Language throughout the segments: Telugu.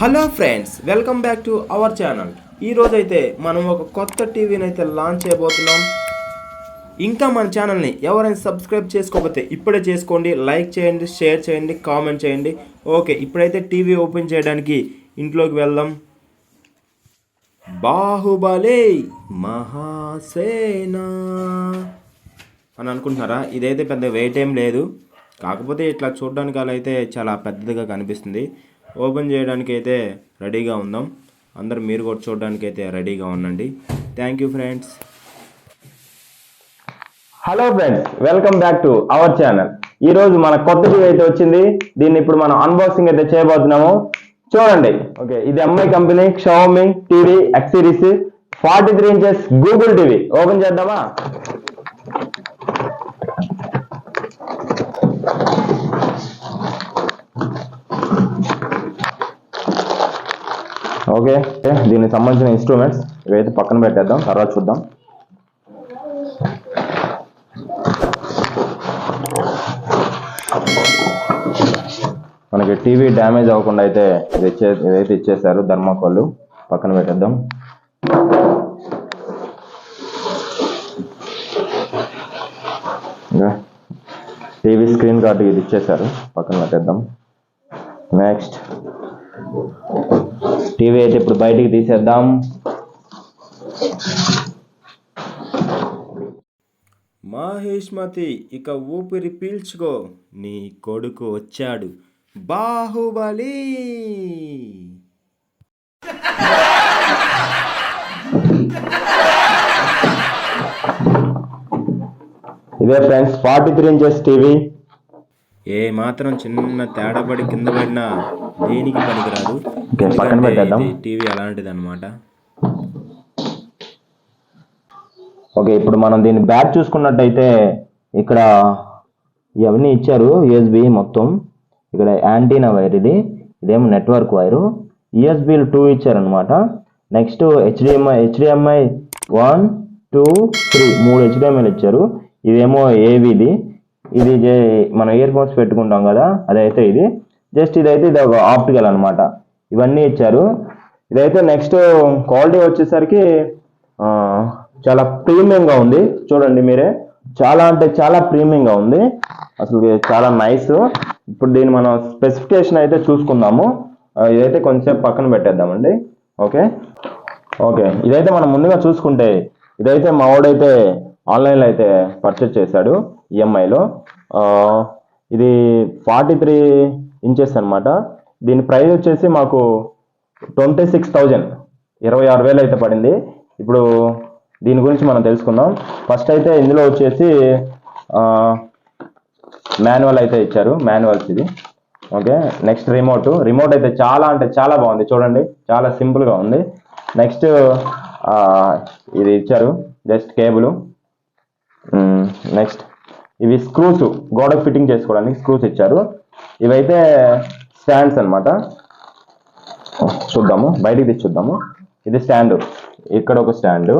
Hello friends welcome back to our channel. ఈరోజైతే మనం ఒక కొత్త టీవీని అయితే లాంచ్ చేయబోతున్నాం. ఇంకా మన ఛానల్ని ఎవరైనా సబ్స్క్రైబ్ చేసుకోకపోతే ఇప్పుడే చేసుకోండి లైక్ చేయండి షేర్ చేయండి కామెంట్ చేయండి. ఓకే ఇప్పుడైతే టీవీ ఓపెన్ చేయడానికి ఇంట్లోకి వెళ్దాం. బాహుబలి మహాసేన అని అనుకుంటున్నారా? ఇదైతే పెద్ద వెయిట్ ఏం లేదు. కాకపోతే ఇట్లా చూడడానికి అలా అయితే చాలా పెద్దదిగా కనిపిస్తుంది. ఓపెన్ చేయడానికి అయితే రెడీగా ఉందాం. అందరు మీరు కూడా చూడడానికి అయితే రెడీగా ఉండండి. Thank you friends hello friends welcome back to our channel ఈ రోజు మన కొత్త టీవీ అయితే వచ్చింది. దీన్ని ఇప్పుడు మనం అన్బాక్సింగ్ అయితే చేయబోతున్నాము. చూడండి. ఓకే ఇది అమ్మాయి company Xiaomi TV X series forty three inches Google TV open చేద్దామా? ఓకే దీనికి సంబంధించిన ఇన్స్ట్రుమెంట్స్ ఇవైతే పక్కన పెట్టేద్దాం తర్వాత చూద్దాం. మనకి టీవీ డ్యామేజ్ అవ్వకుండా అయితే ఇది ఇచ్చే ఇదైతే ఇచ్చేసారు ధర్మాకోళ్ళు. పక్కన పెట్టేద్దాం. ఇంకా టీవీ స్క్రీన్ కార్డు ఇది ఇచ్చేసారు పక్కన పెట్టేద్దాం. నెక్స్ట్ టీవీ అయితే ఇప్పుడు బయటికి తీసేద్దాం. మహేష్మతి ఇక ఊపిరి పీల్చుకో. నీ కొడుకు వచ్చాడు. బాహుబలి! ఇదే friends forty three inches TV. ఏ మాత్రం చిన్న తేడా పడి కింద పడినా దేనికి పనికిరాదు. టీవీ అలాంటిది అనమాట ఓకే ఇప్పుడు మనం దీని బ్యాక్ చూసుకున్నట్టయితే ఇక్కడ ఇవన్నీ ఇచ్చారు యూఎస్బి మొత్తం. ఇక్కడ యాంటీనా వైర్ ఇది ఇదేమో నెట్వర్క్ వైరు. యూఎస్బీలు టూ ఇచ్చారనమాట next HDMI HDMI one two three మూడు హెచ్డిఎంఐలు ఇచ్చారు. ఇదేమో ఏవిది ఇది మనం ఇయర్ ఫోన్స్ పెట్టుకుంటాం కదా అదైతే ఇది. జస్ట్ ఇదైతే ఇది ఒక ఆప్టికల్ అనమాట ఇవన్నీ ఇచ్చారు. ఇదైతే నెక్స్ట్ క్వాలిటీ వచ్చేసరికి చాలా ప్రీమియంగా ఉంది. చూడండి మీరే. చాలా అంటే చాలా ప్రీమియంగా ఉంది. అసలు చాలా నైస్. ఇప్పుడు దీన్ని మనం స్పెసిఫికేషన్ అయితే చూసుకుందాము. ఇదైతే కొంచెంసేపు పక్కన పెట్టేద్దామండి. ఓకే? ఓకే. ఇదైతే మనం ముందుగా చూసుకుంటే ఇదైతే మా వాడైతే ఆన్లైన్లో అయితే పర్చేస్ చేశాడు ఈఎంఐలో ఇది ఫార్టీ త్రీ ఇంచెస్ అనమాట దీని ప్రైస్ వచ్చేసి మాకు ట్వంటీ సిక్స్ థౌజండ్ ఇరవై ఆరు వేలు అయితే పడింది. ఇప్పుడు దీని గురించి మనం తెలుసుకుందాం. ఫస్ట్ అయితే ఇందులో వచ్చేసి మాన్యువల్ అయితే ఇచ్చారు. మాన్యువల్స్ ఇది. ఓకే నెక్స్ట్ రిమోట్ రిమోట్ అయితే చాలా అంటే చాలా బాగుంది. చూడండి. చాలా సింపుల్గా ఉంది. నెక్స్ట్ ఇది ఇచ్చారు. జస్ట్ కేబుల్ నెక్స్ట్ ఇవి స్క్రూస్ గోడకు ఫిట్టింగ్ చేసుకోవడానికి స్క్రూస్ ఇచ్చారు. ఇవైతే స్టాండ్స్ అన్నమాట. చూద్దాము బయటికి తీసి చూద్దాము ఇది స్టాండ్ ఇక్కడ ఒక స్టాండ్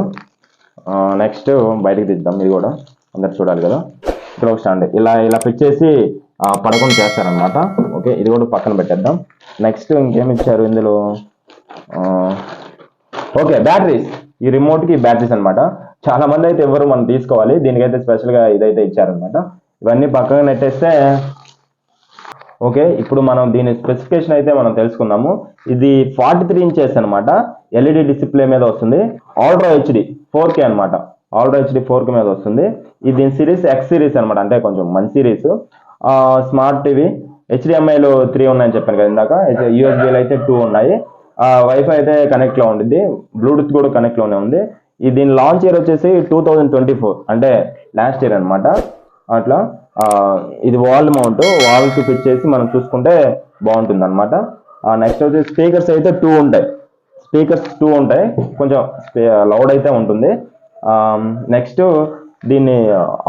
నెక్స్ట్ బయటికి తీద్దాం ఇది కూడా. అందరు చూడాలి కదా. ఇక్కడ ఒక స్టాండ్ ఇలా ఇలా ఫిట్ చేసి పడకుండా చేస్తారనమాట ఓకే ఇది కూడా పక్కన పెట్టేద్దాం. నెక్స్ట్ ఇంకేమి ఇచ్చారు ఇందులో ఓకే బ్యాటరీస్ ఈ రిమోట్కి బ్యాటరీస్ అనమాట చాలా మంది అయితే ఎవరు మనం తీసుకోవాలి. దీనికైతే స్పెషల్గా ఇదైతే ఇచ్చారనమాట ఇవన్నీ పక్కన నెట్టేస్తే ఓకే? ఇప్పుడు మనం దీని స్పెసిఫికేషన్ అయితే మనం తెలుసుకుందాము. ఇది ఫార్టీ త్రీ ఇంచెస్ అనమాట ఎల్ఈడి డిస్ప్లే మీద వస్తుంది. ఆల్ట్రా హెచ్డి ఫోర్ కే అనమాట ఆల్ట్రా హెచ్డి ఫోర్ కే మీద వస్తుంది. ఇది దీని సిరీస్ ఎక్స్ సిరీస్ అనమాట అంటే కొంచెం మంచి సిరీస్. Smart TV. హెచ్డిఎంఐలో త్రీ ఉన్నాయని చెప్పాను కదా ఇందాక. యూఎస్బీలు అయితే టూ ఉన్నాయి. వైఫై అయితే కనెక్ట్లో ఉంటుంది బ్లూటూత్ కూడా కనెక్ట్లోనే ఉంది. దీని లాంచ్ ఇయర్ వచ్చేసి టూ థౌజండ్ ట్వంటీ ఫోర్. అంటే లాస్ట్ ఇయర్ అనమాట అట్లా. ఇది వాల్ మౌంట్ వాల్ చూపించేసి మనం చూసుకుంటే బాగుంటుంది అనమాట నెక్స్ట్ వచ్చి స్పీకర్స్ అయితే టూ ఉంటాయి. స్పీకర్స్ టూ ఉంటాయి. కొంచెం లౌడ్ అయితే ఉంటుంది. నెక్స్ట్ దీన్ని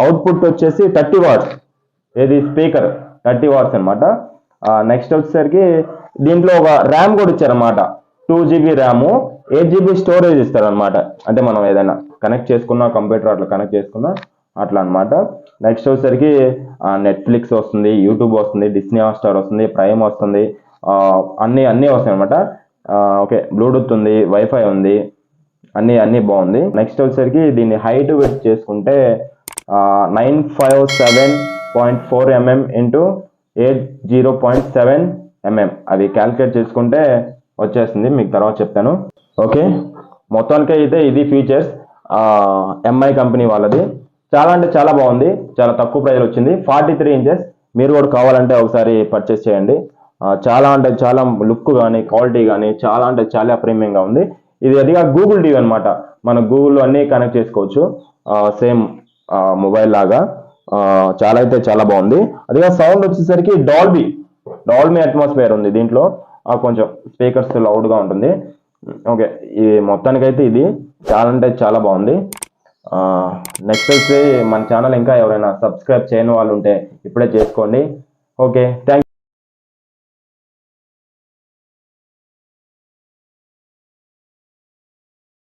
అవుట్పుట్ వచ్చేసి థర్టీ వాట్స్ ఏది? స్పీకర్ థర్టీ వాట్స్ అనమాట నెక్స్ట్ వచ్చేసరికి దీంట్లో ఒక ర్యామ్ కూడా ఇచ్చారనమాట two GB RAM eight GB storage ఇస్తారనమాట అంటే మనం ఏదైనా కనెక్ట్ చేసుకున్నా కంప్యూటర్ అట్లా కనెక్ట్ చేసుకున్నా అట్లా అనమాట నెక్స్ట్ వచ్చేసరికి నెట్ఫ్లిక్స్ వస్తుంది యూట్యూబ్ వస్తుంది డిస్నీ హాట్స్టార్ వస్తుంది ప్రైమ్ వస్తుంది అన్నీ అన్ని అన్నీ వస్తాయి అనమాట ఓకే బ్లూటూత్ ఉంది వైఫై ఉంది అన్నీ అన్నీ బాగుంది. నెక్స్ట్ వచ్చేసరికి దీన్ని హైట్ వెయిట్ చేసుకుంటే nine five seven point four mm into eight zero point seven mm అది క్యాల్కులేట్ చేసుకుంటే వచ్చేస్తుంది మీకు తర్వాత చెప్తాను. ఓకే మొత్తానికి అయితే ఇది ఫీచర్స్ ఎంఐ కంపెనీ వాళ్ళది. చాలా అంటే చాలా బాగుంది. చాలా తక్కువ ప్రైస్ వచ్చింది. Forty three inches. మీరు కూడా కావాలంటే ఒకసారి పర్చేస్ చేయండి. చాలా అంటే చాలా లుక్ కానీ క్వాలిటీ కానీ చాలా అంటే చాలా ప్రీమియంగా ఉంది. ఇది అదిగా గూగుల్ టీవీ అనమాట మన గూగుల్లో అన్నీ కనెక్ట్ చేసుకోవచ్చు. సేమ్ మొబైల్ లాగా. చాలా అయితే చాలా బాగుంది. అదిగా సౌండ్ వచ్చేసరికి డాల్బీ డాల్బీ అట్మాస్ఫియర్ ఉంది దీంట్లో. కొంచెం స్పీకర్స్ లౌడ్గా ఉంటుంది. ఓకే ఈ మొత్తానికైతే ఇది. చాలా అంటే చాలా బాగుంది. నెక్స్ట్ వచ్చి మన ఛానల్ ఇంకా ఎవరైనా సబ్స్క్రైబ్ చేయని వాళ్ళు ఉంటే ఇప్పుడే చేసుకోండి. Okay thank